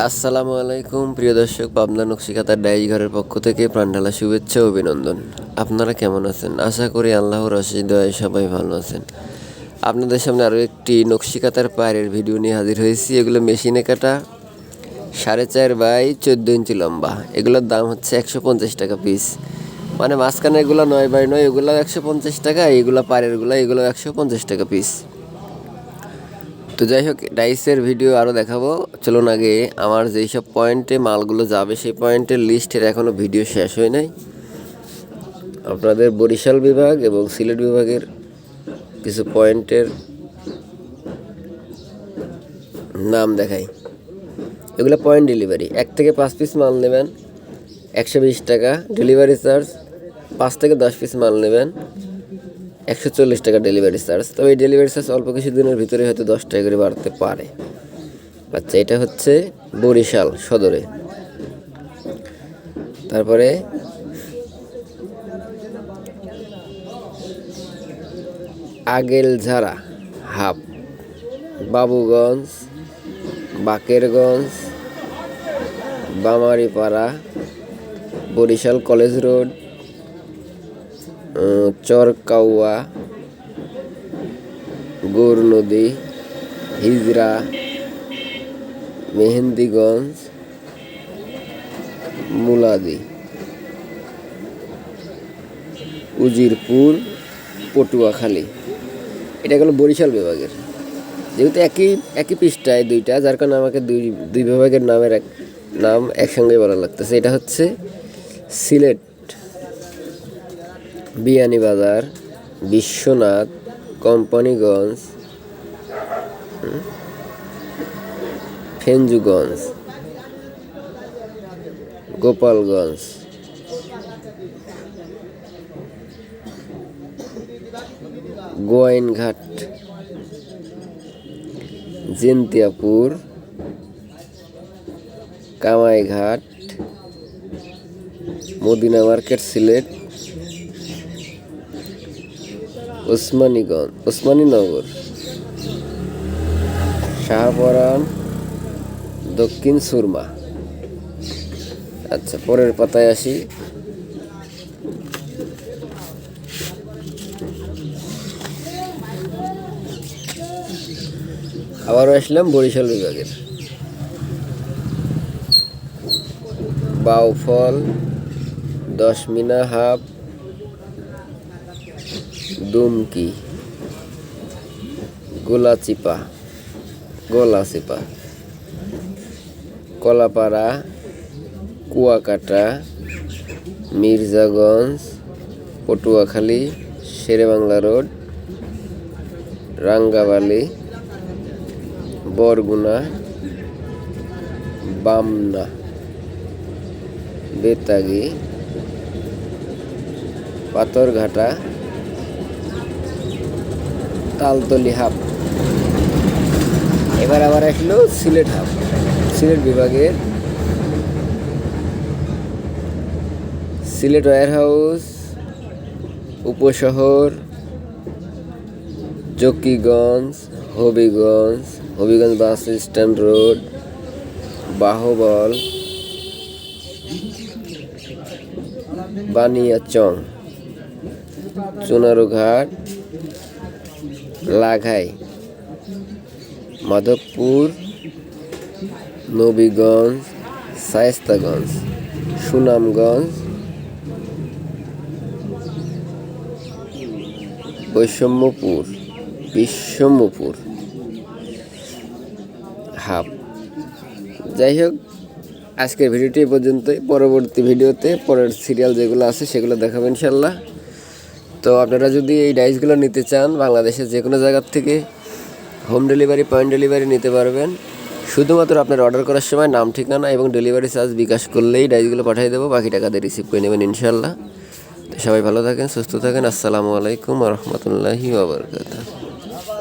আসসালামু আলাইকুম, প্রিয় দর্শক, পাবনা নকশিকাতার ডাইজ ঘরের পক্ষ থেকে প্রাণঢালা শুভেচ্ছা অভিনন্দন। আপনারা কেমন আছেন? আশা করি আল্লাহর অশেষ দয়ায় সবাই ভালো আছেন। আপনাদের সামনে আরও একটি নকশিকাতার পায়ের ভিডিও নিয়ে হাজির হয়েছি। এগুলো মেশিনে কাটা, সাড়ে চার বাই চোদ্দ ইঞ্চি লম্বা। এগুলোর দাম হচ্ছে একশো পঞ্চাশ টাকা পিস মানে মাঝখানে এগুলো নয় বাই নয়, এগুলো একশো পঞ্চাশ টাকা, এইগুলো পায়েরগুলো এগুলো একশো পঞ্চাশ টাকা পিস তো যাই হোক, ডাইসের ভিডিও আরও দেখাবো। চলুন আগে আমার যেই সব পয়েন্টে মালগুলো যাবে, সেই পয়েন্টের লিস্টের এখনও ভিডিও শেষ হয় নাই। আপনাদের বরিশাল বিভাগ এবং সিলেট বিভাগের কিছু পয়েন্টের নাম দেখাই। এগুলো পয়েন্ট ডেলিভারি এক থেকে পাঁচ পিস মাল নেবেন, একশো বিশ টাকা। ডেলিভারি চার্জ পাঁচ থেকে দশ পিস মাল নেবেন। একশো চল্লিশ টাকা ডেলিভারি চার্জ তবে এই ডেলিভারি চার্জ অল্প কিছু দিনের ভিতরে হয়তো দশ টাকা করে বাড়তে পারে। আচ্ছা এটা হচ্ছে বরিশাল সদরে। তারপরে আগেলঝাড়া হাপ বাবুগঞ্জ, বাকেরগঞ্জ, বামারিপাড়া, বরিশাল কলেজ রোড চরকাউয়া গৌর নদী হিজরা, মেহেন্দিগঞ্জ, মুলাদি, উজিরপুর, পটুয়াখালী। এটা গেল বরিশাল বিভাগের। যেহেতু একই একই পৃষ্ঠায় দুইটা, যার কারণে আমাকে দুই দুই বিভাগের নামের এক, নাম একসঙ্গে বলা লাগতেছে। এটা হচ্ছে সিলেট বিয়ানীবাজার বিশ্বনাথ কোম্পানিগঞ্জ ফেঞ্জুগঞ্জ গোপালগঞ্জ। গোয়াইনঘাট জিন্তিয়াপুর কামাইঘাট মদিনা মার্কেট সিলেট ওসমানীগঞ্জ ওসমানীনগর শাহপরান, দক্ষিণ সুরমা। আচ্ছা পরের পাতায় আসি। আবারও আসলাম বরিশাল বিভাগের। Bauphal, Dashmina half Dumki Galachipa Galachipa Kalapara Kuakata Mirzaganj Patuakhali Sherebangla road Rangabali Barguna Bamna Betagi Patharghata Taltali half. এবার আবার আসলো সিলেট হাফ। সিলেট বিভাগের Sylhet warehouse Upashahar, Zakiganj, Habiganj Habiganj bus stand road, Bahubal, Baniachong, Chunarughat Lakhai, Madhabpur, Nabiganj, Shayestaganj, Sunamganj, বৈষম্যপুর, বিশ্বম্যপুর। Half. যাই হোক, আজকের ভিডিওটি পর্যন্তই। পরবর্তী ভিডিওতে পরের সিরিয়াল যেগুলো আছে সেগুলো দেখাবো ইনশাল্লাহ। তো আপনারা যদি এই ডাইসগুলো নিতে চান, বাংলাদেশের যে কোনো জায়গার থেকে হোম ডেলিভারি পয়েন্ট ডেলিভারি নিতে পারবেন। শুধুমাত্র আপনার অর্ডার করার সময়, নাম, ঠিকানা এবং ডেলিভারি চার্জ বিকাশ করলেই ডাইসগুলো পাঠিয়ে দেবো, বাকি টাকা দিয়ে রিসিভ করে নেবেন ইনশাল্লাহ তো সবাই ভালো থাকেন, সুস্থ থাকেন। আসসালামু আলাইকুম রহমতুল্লাহি ওবরকাত